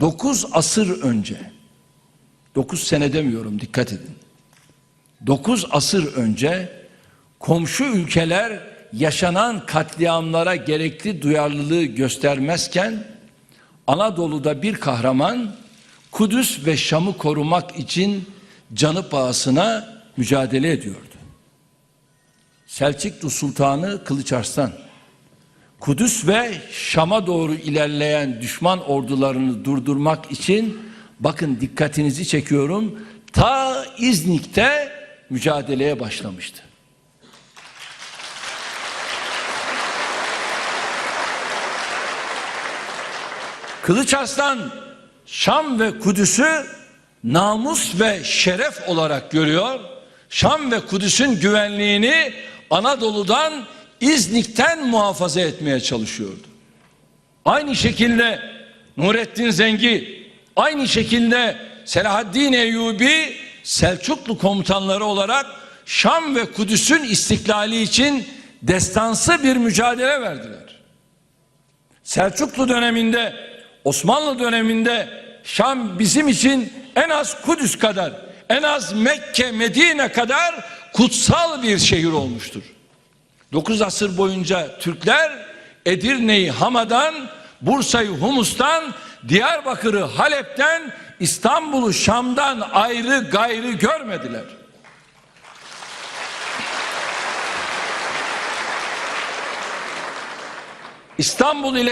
9 asır önce 9 sene demiyorum dikkat edin. 9 asır önce komşu ülkeler yaşanan katliamlara gerekli duyarlılığı göstermezken Anadolu'da bir kahraman Kudüs ve Şam'ı korumak için canı pahasına mücadele ediyordu. Selçuklu Sultanı Kılıç Arslan Kudüs ve Şam'a doğru ilerleyen düşman ordularını durdurmak için bakın dikkatinizi çekiyorum ta İznik'te mücadeleye başlamıştı. Kılıç Arslan Şam ve Kudüs'ü namus ve şeref olarak görüyor. Şam ve Kudüs'ün güvenliğini Anadolu'dan İznik'ten muhafaza etmeye çalışıyordu. Aynı şekilde Nurettin Zengi, aynı şekilde Selahaddin Eyyubi Selçuklu komutanları olarak Şam ve Kudüs'ün istiklali için destansı bir mücadele verdiler. Selçuklu döneminde, Osmanlı döneminde Şam bizim için en az Kudüs kadar, en az Mekke, Medine kadar kutsal bir şehir olmuştur. 9 asır boyunca Türkler Edirne'yi Hama'dan, Bursa'yı Humus'tan, Diyarbakır'ı Halep'ten, İstanbul'u Şam'dan ayrı gayrı görmediler. İstanbul ile